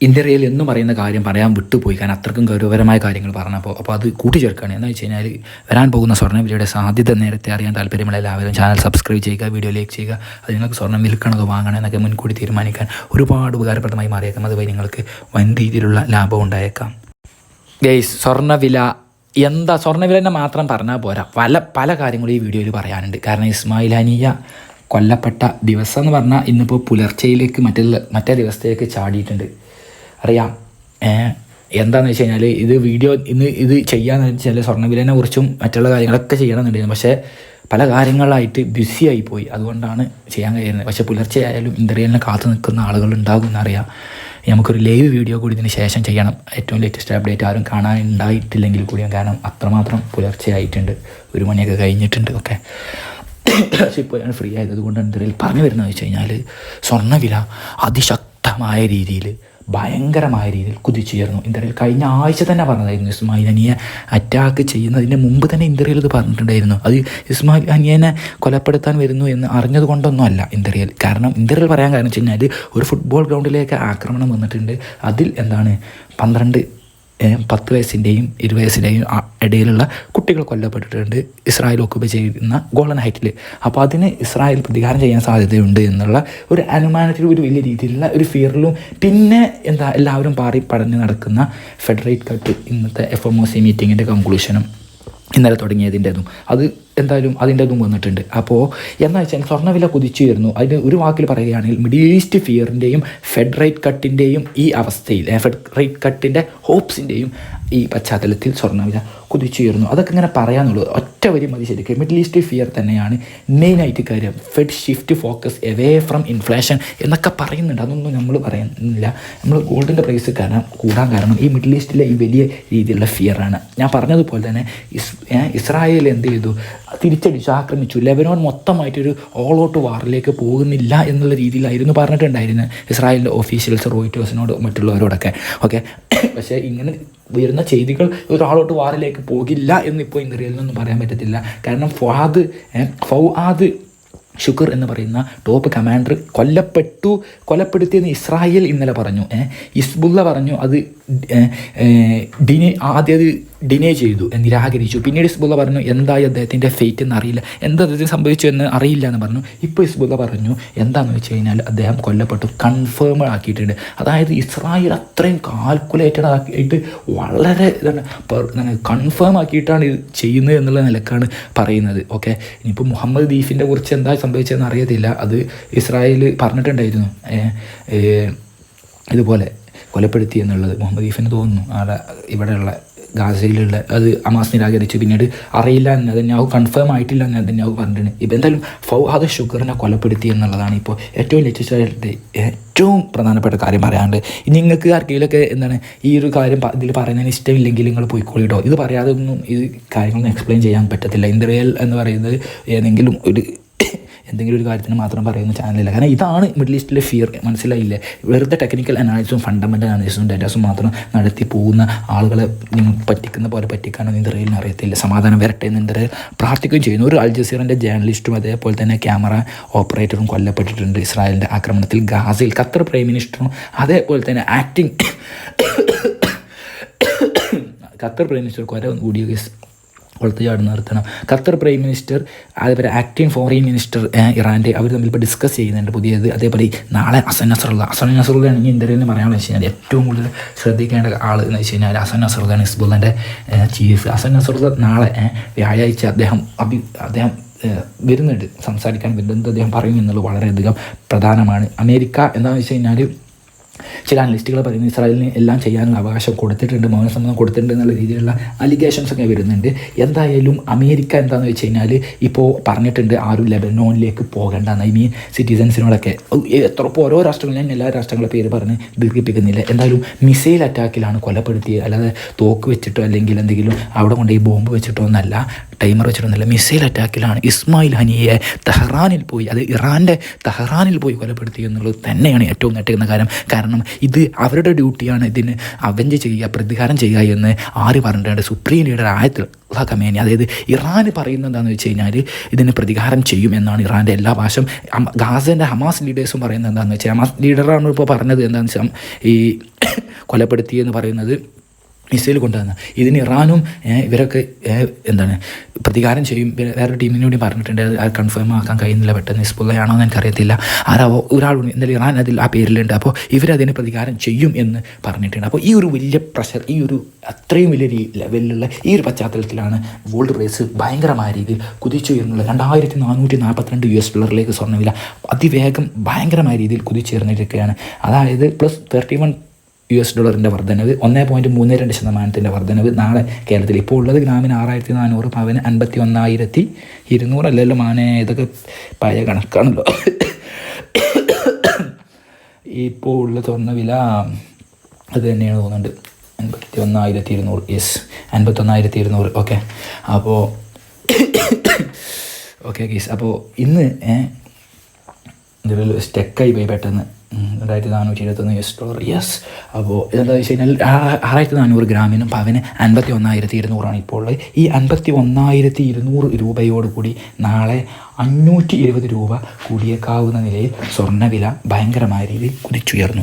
ഇന്ത്യയിൽ എന്ന് പറയുന്ന കാര്യം പറയാൻ വിട്ടുപോയി. കാരണം അത്രക്കും ഗൗരവപരമായ കാര്യങ്ങൾ പറഞ്ഞപ്പോൾ അപ്പോൾ അത് കൂട്ടിച്ചേർക്കുകയാണ്. എന്ന് വെച്ച് കഴിഞ്ഞാൽ വരാൻ പോകുന്ന സ്വർണവിലയുടെ സാധ്യത നേരത്തെ അറിയാൻ താല്പര്യമുള്ള എല്ലാവരും ചാനൽ സബ്സ്ക്രൈബ് ചെയ്യുക വീഡിയോ ലൈക്ക് ചെയ്യുക അത് നിങ്ങൾക്ക് സ്വർണം വിൽക്കണതോ വാങ്ങണോ എന്നൊക്കെ മുൻകൂട്ടി തീരുമാനിക്കാൻ ഒരുപാട് ഉപകാരപ്രദമായി മാറിയേക്കാം. അതുവഴി നിങ്ങൾക്ക് വൻ രീതിയിലുള്ള ലാഭം ഉണ്ടായേക്കാം. ഗെയ്സ് സ്വർണവില എന്താ സ്വർണവില തന്നെ മാത്രം പറഞ്ഞാൽ പോരാ. പല പല കാര്യങ്ങളും ഈ വീഡിയോയിൽ പറയാനുണ്ട്. കാരണം ഇസ്മായിൽ അനിയ കൊല്ലപ്പെട്ട ദിവസം എന്ന് പറഞ്ഞാൽ ഇന്നിപ്പോൾ പുലർച്ചയിലേക്ക് മറ്റുള്ള മറ്റേ ദിവസത്തേക്ക് ചാടിയിട്ടുണ്ട്. അറിയാം. എന്താണെന്ന് വെച്ച് കഴിഞ്ഞാൽ ഇത് വീഡിയോ ഇന്ന് ഇത് ചെയ്യാന്ന് വെച്ചാൽ സ്വർണവിലനെ കുറിച്ചും മറ്റുള്ള കാര്യങ്ങളൊക്കെ ചെയ്യണമെന്നുണ്ടായിരുന്നു. പക്ഷേ പല കാര്യങ്ങളായിട്ട് ബിസി പോയി അതുകൊണ്ടാണ് ചെയ്യാൻ കഴിയുന്നത്. പക്ഷേ പുലർച്ചെ ആയാലും ഇന്റർവ്യൂലിനെ കാത്തു നിൽക്കുന്ന ആളുകൾ ഉണ്ടാകും എന്നറിയാം. നമുക്കൊരു ലൈവ് വീഡിയോ കൂടി ഇതിന് ശേഷം ചെയ്യണം. ഏറ്റവും ലേറ്റസ്റ്റ് അപ്ഡേറ്റ് ആരും കാണാൻ ഉണ്ടായിട്ടില്ലെങ്കിൽ കൂടിയും കാരണം അത്രമാത്രം പുലർച്ചെ ആയിട്ടുണ്ട് ഒരു മണിയൊക്കെ കഴിഞ്ഞിട്ടുണ്ട്. ഓക്കെ. പക്ഷേ ഇപ്പോൾ ഞാൻ ഫ്രീ ആയത് അതുകൊണ്ട് എന്തെങ്കിലും പറഞ്ഞു വരുന്നത് വെച്ച് കഴിഞ്ഞാൽ സ്വർണവില അതിശക്തമായ രീതിയിൽ ഭയങ്കരമായ രീതിയിൽ കുതിച്ചുയർന്നു. ഇന്ത്യയിൽ കഴിഞ്ഞ ആഴ്ച തന്നെ പറഞ്ഞതായിരുന്നു ഇസ്മായിൽ അനിയെ അറ്റാക്ക് ചെയ്യുന്നതിന് മുമ്പ് തന്നെ ഇന്ത്യയിൽ ഇത് പറഞ്ഞിട്ടുണ്ടായിരുന്നു. അത് ഇസ്മായിൽ അനിയനെ കൊലപ്പെടുത്താൻ വരുന്നു എന്ന് അറിഞ്ഞത് കൊണ്ടൊന്നും അല്ല ഇന്ത്യയിൽ. കാരണം ഇന്ത്യയിൽ പറയാൻ കാരണം വെച്ച് കഴിഞ്ഞാൽ ഒരു ഫുട്ബോൾ ഗ്രൗണ്ടിലേക്ക് ആക്രമണം വന്നിട്ടുണ്ട്. അതിൽ എന്താണ്? പന്ത്രണ്ട് പത്ത് വയസ്സിന്റെയും ഇരുപത് വയസ്സിന്റെയും ഇടയിലുള്ള കുട്ടികൾ കൊല്ലപ്പെട്ടിട്ടുണ്ട്. ഇസ്രായേൽ ഒക്കുപൈ ചെയ്യുന്ന ഗോൾഡൻ ഹൈറ്റിൽ അപ്പോൾ അതിന് ഇസ്രായേൽ പ്രതികാരം ചെയ്യാൻ സാധ്യതയുണ്ട് എന്നുള്ള ഒരു അനുമാനത്തിൽ ഒരു വലിയ രീതിയിലുള്ള ഒരു ഫിയറിലും പിന്നെ എന്താ എല്ലാവരും പാറി പടഞ്ഞ് നടക്കുന്ന ഫെഡറേറ്റ് കട്ട് ഇന്നത്തെ എഫ് എം ഒ സി മീറ്റിങ്ങിന്റെ കൺക്ലൂഷനും ഇന്നലെ തുടങ്ങിയതിന്റെതും. അത് എന്തായാലും അതിന്റെ ഇതും വന്നിട്ടുണ്ട്. അപ്പോൾ എന്താ വെച്ചാൽ സ്വർണവില കുതിച്ചുയരുന്നു അതിന് ഒരു വാക്കിൽ പറയുകയാണെങ്കിൽ മിഡിൽ ഈസ്റ്റ് ഫിയറിന്റെയും ഫെഡ് റേറ്റ് കട്ടിന്റെയും ഈ അവസ്ഥയിൽ ഫെഡ് റേറ്റ് കട്ടിന്റെ ഹോപ്സിന്റെയും ഈ പശ്ചാത്തലത്തിൽ സ്വർണവില കുതിച്ചുയർന്നു അതൊക്കെ ഇങ്ങനെ പറയാനുള്ളൂ. ഒറ്റ വരി മതി ശരിക്കും. മിഡിൽ ഈസ്റ്റ് ഫിയർ തന്നെയാണ്. മെയിനായിട്ട് കാര്യം fed shift focus away from inflation എന്നൊക്കെ പറയുന്നുണ്ട്. അതൊന്നും നമ്മൾ പറയുന്നില്ല. നമ്മൾ ഗോൾഡിന്റെ പ്രൈസ് കാരണം കൂടാൻ കാരണം ഈ മിഡിൽ ഈസ്റ്റിലെ ഈ വലിയ രീതിയിലുള്ള ഫിയറാണ് ഞാൻ പറഞ്ഞതുപോലെ തന്നെ ഇസ് ഇസ്രായേൽ എന്ത് ചെയ്തു? തിരിച്ചടിച്ചു ആക്രമിച്ചു. ലെബനോൺ മൊത്തമായിട്ടൊരു ഓൾ ഔട്ട് വാറിലേക്ക് പോകുന്നില്ല എന്നുള്ള രീതിയിലായിരുന്നു പറഞ്ഞിട്ടുണ്ടായിരുന്നത്. ഇസ്രായേലിന്റെ ഓഫീഷ്യൽസ് റോയിറ്റേഴ്സിനോട് മറ്റുള്ളവരോടൊക്കെ. ഓക്കെ പക്ഷേ ഇങ്ങനെ വരുന്ന ചെയ്തികൾ ഒരാളോട്ട് വാറിലേക്ക് പോകില്ല എന്നിപ്പോൾ ഇന്ത്യയിൽ നിന്നും പറയാൻ പറ്റത്തില്ല. കാരണം ഫുഹാദ് ഫൗആദ് ഷുക്കർ എന്ന് പറയുന്ന ടോപ്പ് കമാൻഡർ കൊല്ലപ്പെട്ടു കൊലപ്പെടുത്തിയെന്ന് ഇസ്രായേൽ ഇന്നലെ പറഞ്ഞു. ഏ, ഹിസ്ബുള്ള പറഞ്ഞു അത് ഡിനെ ആദ്യം അത് ഡിനേ ചെയ്തു എന്ന് നിരാകരിച്ചു. പിന്നീട് ഇസ്ബുള്ള പറഞ്ഞു എന്തായി അദ്ദേഹത്തിന്റെ ഫേറ്റ് എന്ന് അറിയില്ല. എന്താ അദ്ദേഹത്തിന് സംഭവിച്ചു എന്ന് അറിയില്ല എന്ന് പറഞ്ഞു. ഇപ്പോൾ ഇസ്ബുള്ള പറഞ്ഞു എന്താണെന്ന് വെച്ച് കഴിഞ്ഞാൽ അദ്ദേഹം കൊല്ലപ്പെട്ടു. കൺഫേം ആക്കിയിട്ടുണ്ട്. അതായത് ഇസ്രായേൽ അത്രയും കാൽക്കുലേറ്റഡ് ആക്കിയിട്ട് വളരെ എന്താണ് കൺഫേം ആക്കിയിട്ടാണ് ഇത് ചെയ്യുന്നത് എന്നുള്ള നിലക്കാണ് പറയുന്നത്. ഓക്കെ ഇനിയിപ്പോൾ മുഹമ്മദ് ദീഫിന്റെ കുറിച്ച് എന്താ സംഭവിച്ചതെന്ന് അറിയത്തില്ല. അത് ഇസ്രായേൽ പറഞ്ഞിട്ടുണ്ടായിരുന്നു. ഇതുപോലെ കൊലപ്പെടുത്തി എന്നുള്ളത്. മുഹമ്മദ് ദീഫിന് തോന്നുന്നു. ആടെ ഇവിടെയുള്ള ഗാസയിലുള്ള അത് അമാസ് നിരാകരിച്ചു. പിന്നീട് അറിയില്ല എന്ന് നെതന്യാഹു കൺഫേം ആയിട്ടില്ല എന്ന് നെതന്യാഹു പറഞ്ഞിട്ടുണ്ട്. ഇപ്പം എന്തായാലും ഫൗഹാദ് ഷുഗറിനെ കൊലപ്പെടുത്തി എന്നുള്ളതാണ് ഇപ്പോൾ ഏറ്റവും ലേറ്റസ്റ്റ് ഏറ്റവും പ്രധാനപ്പെട്ട കാര്യം പറയാനുണ്ട് ഇനി നിങ്ങൾക്ക് ആർക്കെങ്കിലുമൊക്കെ എന്താണ് ഈ ഒരു കാര്യം ഇതിൽ പറയുന്നതിന് ഇഷ്ടമില്ലെങ്കിൽ നിങ്ങൾ പോയിക്കോളിട്ടോ. ഇത് പറയാതെ ഒന്നും ഇത് കാര്യങ്ങളൊന്നും എക്സ്പ്ലെയിൻ ചെയ്യാൻ പറ്റത്തില്ല. ഇന്ത്യയിൽ എന്ന് പറയുന്നത് ഏതെങ്കിലും ഒരു എന്തെങ്കിലും ഒരു കാര്യത്തിന് മാത്രം പറയുന്ന ചാനലില്ല കാരണം ഇതാണ് മിഡിൽ ഈസ്റ്റിലെ ഫിയർ മനസ്സിലായില്ലേ? വെറുതെ ടെക്നിക്കൽ അനാലിസും ഫണ്ടമെന്റൽ അനാലിസും ഡേറ്റാസും മാത്രം നടത്തി പോകുന്ന ആളുകളെ നിങ്ങൾ പറ്റിക്കുന്ന പോലെ പറ്റിക്കാനൊന്നും ഇന്ത്യയിൽ അറിയത്തില്ല. സമാധാനം വരട്ടെ ഇന്ത്യയിൽ പ്രാർത്ഥിക്കുകയും ചെയ്യുന്നു. ഒരു അൽ ജസീറിന്റെ ജേർണലിസ്റ്റും അതേപോലെ തന്നെ ക്യാമറ ഓപ്പറേറ്ററും കൊല്ലപ്പെട്ടിട്ടുണ്ട് ഇസ്രായേലിന്റെ ആക്രമണത്തിൽ ഗാസയിൽ. ഖത്തർ പ്രൈം മിനിസ്റ്ററും അതേപോലെ തന്നെ ആക്ടിങ് ഖത്തർ പ്രൈം മിനിസ്റ്റർ കുറെ കൂടിയ കേസ് കൊളുത്ത് ചാടി നിർത്തണം ഖത്തർ പ്രൈം മിനിസ്റ്റർ അതേപോലെ ആക്ടിംഗ് ഫോറിൻ മിനിസ്റ്റർ ഇറാന്റെ അവർ തമ്മിൽ ഇപ്പോൾ ഡിസ്കസ് ചെയ്യുന്നുണ്ട്. പുതിയത് അതേപോലെ നാളെ അസൻ നസറുള്ള അസൻ നസറുള്ള ആണെങ്കിൽ ഇന്ത്യയിൽ പറയാമെന്ന് വെച്ച് കഴിഞ്ഞാൽ ഏറ്റവും കൂടുതൽ ശ്രദ്ധിക്കേണ്ട ആൾ എന്ന് വെച്ച് കഴിഞ്ഞാൽ അസൻ നസറുള്ളതാണ് ഹിസ്ബുള്ളന്റെ ചീഫ് അസൻ നസറുള്ള നാളെ വ്യാഴാഴ്ച അദ്ദേഹം അഭി അദ്ദേഹം വരുന്നുണ്ട്. സംസാരിക്കാൻ വരുന്നത് അദ്ദേഹം പറയും എന്നുള്ളത് വളരെയധികം പ്രധാനമാണ്. അമേരിക്ക എന്താണെന്ന് വെച്ച് കഴിഞ്ഞാൽ ചില അനലിസ്റ്റുകൾ പറയുന്നത് ഇസ്രായേലിന് എല്ലാം ചെയ്യാനുള്ള അവകാശം കൊടുത്തിട്ടുണ്ട് മൗനസമ്മതം കൊടുത്തിട്ടുണ്ട് എന്നുള്ള രീതിയിലുള്ള അലിഗേഷൻസ് ഒക്കെ വരുന്നുണ്ട്. എന്തായാലും അമേരിക്ക എന്താണെന്ന് വെച്ച് കഴിഞ്ഞാൽ ഇപ്പോൾ പറഞ്ഞിട്ടുണ്ട് ആരും ലെബനോണിലേക്ക് പോകണ്ട ഐ മീൻ സിറ്റിസൻസിനോടൊക്കെ എത്ര ഇപ്പോൾ ഓരോ രാഷ്ട്രങ്ങളും ഞാൻ എല്ലാ രാഷ്ട്രങ്ങളുടെ പേര് പറഞ്ഞ് ദീർഘിപ്പിക്കുന്നില്ല. എന്തായാലും മിസൈൽ അറ്റാക്കിലാണ് കൊലപ്പെടുത്തിയത്. അല്ലാതെ തോക്ക് വെച്ചിട്ടോ അല്ലെങ്കിൽ എന്തെങ്കിലും അവിടെ കൊണ്ട് ഈ ബോംബ് വെച്ചിട്ടോ ഒന്നല്ല ടൈമർ വെച്ചിട്ടൊന്നുമില്ല മിസൈൽ അറ്റാക്കിലാണ് ഇസ്മായിൽ ഹനിയെ തെഹ്റാനിൽ പോയി അത് ഇറാന്റെ തെഹ്റാനിൽ പോയി കൊലപ്പെടുത്തി എന്നുള്ളത് തന്നെയാണ് ഏറ്റവും നെട്ടുന്ന കാര്യം. കാരണം ഇത് അവരുടെ ഡ്യൂട്ടിയാണ്. ഇതിന് അവഞ്ച് ചെയ്യുക പ്രതികാരം ചെയ്യുക എന്ന് ആര് പറഞ്ഞിട്ടുണ്ട്? സുപ്രീം ലീഡർ ആയത്തിൽ ഖമേനി. അതായത് ഇറാൻ പറയുന്നത് എന്താണെന്ന് വെച്ച് കഴിഞ്ഞാൽ ഇതിന് പ്രതികാരം ചെയ്യും എന്നാണ് ഇറാന്റെ എല്ലാ ഭാഷം ഗാസന്റെ ഹമാസ് ലീഡേഴ്സും പറയുന്നത് എന്താണെന്ന് വെച്ചാൽ ഹമാസ് ലീഡറാണ് ഇപ്പോൾ പറഞ്ഞത് എന്താണെന്ന് വെച്ചാൽ ഈ കൊലപ്പെടുത്തിയെന്ന് പറയുന്നത് മിസൈൽ കൊണ്ടുവന്ന. ഇതിന് ഇറാനും ഇവരൊക്കെ എന്താണ് പ്രതികാരം ചെയ്യും. വേറെ വേറൊരു ടീമിനോട് പറഞ്ഞിട്ടുണ്ട്. അത് കൺഫേം ആക്കാൻ കഴിയുന്നില്ല. പെട്ടെന്ന് ഹിസ്ബുള്ളയാണോ എന്ന് എനിക്കറിയത്തില്ല. ആരാവോ ഒരാളുണ്ട് എന്തായാലും ഇറാൻ അതിൽ ആ പേരിലുണ്ട്. അപ്പോൾ ഇവരതിന് പ്രതികാരം ചെയ്യും എന്ന് പറഞ്ഞിട്ടുണ്ട്. അപ്പോൾ ഈ ഒരു വലിയ പ്രഷർ ഈ ഒരു അത്രയും വലിയ ലെവലിലുള്ള ഈ ഒരു പശ്ചാത്തലത്തിലാണ് ഗോൾഡ് റേസ് ഭയങ്കരമായ രീതിയിൽ കുതിച്ചുയർന്നുള്ളത് രണ്ടായിരത്തി നാനൂറ്റി നാൽപ്പത്തിരണ്ട് യു എസ് ഡോളറിലേക്ക് സ്വർണവില അതിവേഗം ഭയങ്കരമായ രീതിയിൽ കുതിച്ചുയർന്നിരിക്കുകയാണ്. അതായത് plus thirty one U S ഡോളറിന്റെ വർധനവ് ഒന്നേ പോയിന്റ് മൂന്ന് രണ്ട് ശതമാനത്തിന്റെ വർധനവ് നാളെ കേരളത്തിൽ ഇപ്പോൾ ഉള്ളത് ഗ്രാമിന് ആറായിരത്തി നാനൂറ് പവന് അൻപത്തി ഒന്നായിരത്തി ഇരുന്നൂറല്ലല്ലോ മാനെ ഇതൊക്കെ പഴയ കണക്കാണല്ലോ. ഇപ്പോൾ ഉള്ള തുറന്ന വില അത് തന്നെയാണ് തോന്നുന്നുണ്ട്. അൻപത്തി ഒന്നായിരത്തി ഇരുന്നൂറ്. യെസ് അൻപത്തൊന്നായിരത്തി ഇരുന്നൂറ്. ഓക്കെ അപ്പോൾ ഓക്കെ ഗീസ് അപ്പോൾ ഇന്ന് ഇതിൽ സ്റ്റെക്കായി പോയി പെട്ടെന്ന്. രണ്ടായിരത്തി നാനൂറ്റി ഇരുപത്തൊന്ന് യു എസ് ഡോളർ യെസ്. അപ്പോൾ എന്താ വെച്ച് കഴിഞ്ഞാൽ ആറായിരത്തി നാനൂറ് ഗ്രാമിനും പവന് അൻപത്തി ഒന്നായിരത്തി ഇരുന്നൂറാണ് ഇപ്പോൾ ഉള്ളത്. ഈ അൻപത്തി ഒന്നായിരത്തി ഇരുന്നൂറ് രൂപയോട് കൂടി നാളെ അഞ്ഞൂറ്റി ഇരുപത് രൂപ കൂടിയേക്കാവുന്ന നിലയിൽ സ്വർണവില ഭയങ്കരമായ രീതിയിൽ കുതിച്ചുയർന്നു.